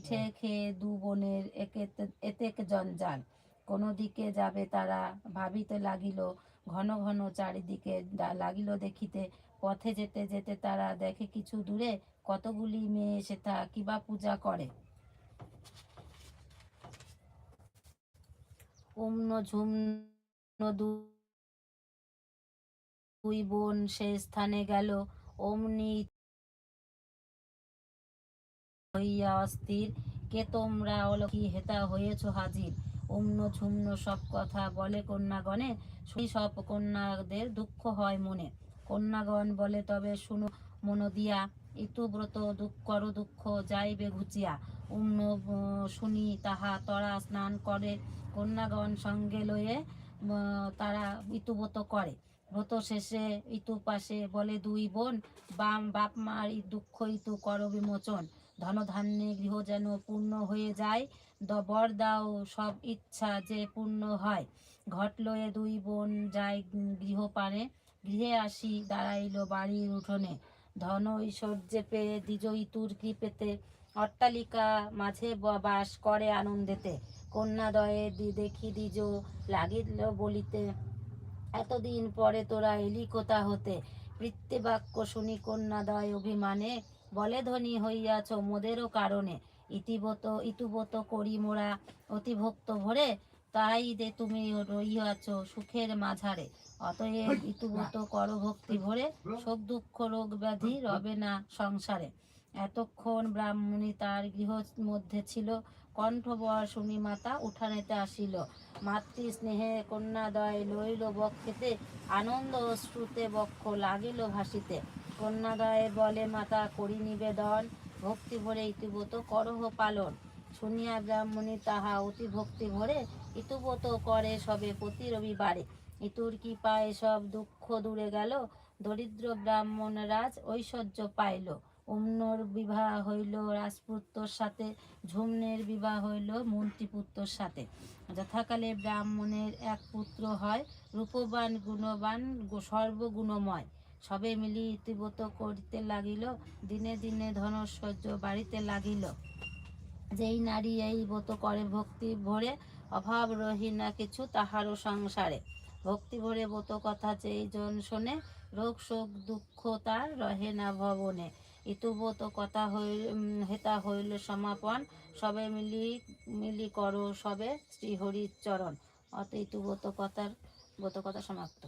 পিঠে খেয়ে দু বোনের একে এতেক জঞ্জাল কোনো দিকে যাবে তারা ভাবিতে লাগিল, ঘন ঘন চারিদিকে লাগিল দেখিতে। পথে যেতে যেতে তারা দেখে কিছু দূরে কতগুলি মেয়ে সেথা কিবা পূজা করে। অম্ন ঝুম্ন দুই বোন সে স্থানে গেল, অমনি হইয়া অস্থির। কে তোমরা অলকি হেতা হয়েছ হাজির? ঝুম্ন সব কথা বলে কন্যাগণে। শুনি সব কন্যাদের দুঃখ হয় মনে। কন্যাগণ বলে তবে শুনো মন দিয়া ইতুব্রত দুঃখ কর দুঃখ যাইবে ঘুচিয়া। আহ, শুনি তাহা তরা স্নান করে। কন্যাগণ সঙ্গে লয়ে তারা ইতুব্রত করে। ব্রত শেষে ইতু পাশে বলে দুই বোন, বাম বাপ মার দুঃখ ইতু কর বিমোচন। ধনধান্যে গৃহ যেন পূর্ণ হয়ে যায়, দ বর দাও সব ইচ্ছা যে পূর্ণ হয়। ঘটলো এ দুই বোন যায় গৃহ পানে গৃহে আসি দাঁড়াইল বাড়ির উঠোনে। ধন ঐশ্বর্যে পেয়ে দ্বিজ ইতুর কৃপেতে, অট্টালিকা মাঝে বাস করে আনন্দেতে। কন্যাদয়ে দেখি দ্বিজ লাগিল বলিতে এতদিন পরে তোরা এলি কোথা হতে? বৃত্তে বাক্য শুনি কন্যাদয় অভিমানে। বলে ধনী হইয়াছ মোদেরও কারণে। ইতিবত, ইতুবত করি মোরা অতিভক্ত ভরে। তাই দে তুমি রইয়াছ সুখের মাঝারে। অতএব ইতুবত কর ভক্তি ভরে। শোক, দুঃখ, রোগ ব্যাধি রবে না সংসারে। এতক্ষণ ব্রাহ্মণী তার গৃহ মধ্যে ছিল। কণ্ঠবর শুনি মাতা উঠানেতে আসিল। মাতৃ স্নেহে কন্যাদয় লইল বক্ষেতে, আনন্দ অশ্রুতে বক্ষ লাগিল ভাসিতে। কন্যাদয়ে বলে, মাতা, করি নিবেদন, ভক্তি ভরে ইতিব্রত করহ পালন। শুনিয়া ব্রাহ্মণী তাহা অতি ভক্তি ভরে ইতুব্রত করে সবে প্রতি রবিবারে। ইতুর কি পায় সব দুঃখ দূরে গেল, দরিদ্র ব্রাহ্মণ রাজ ঐশ্বর্য পাইল। অন্যর বিবাহ হইল, রাজপুত্রর সাথে, ঝুমনের বিবাহ হইল, মন্ত্রীপুত্রর সাথে। যথাকালে ব্রাহ্মণের এক পুত্র হয়, রূপবান, গুণবান সর্বগুণময়। সবে মিলি ইতিব্রত করিতে লাগিল, দিনে দিনে ধনৈশ্বর্য বাড়িতে লাগিল। যেই নারী এই ব্রত করে, ভক্তি ভরে, অভাব রহি না কিছু তাহারও সংসারে। ভক্তি ভরে ব্রত কথা যেই জন শোনে, রোগ শোক দুঃখ তার রহে না ভবনে। ইতুব্রত কথা হই হেতা হইল সমাপন। সবে মিলি মিলি করো সবে শ্রীহরির চরণ অত ইতুব্রত কথার গত কথা সমাপ্ত।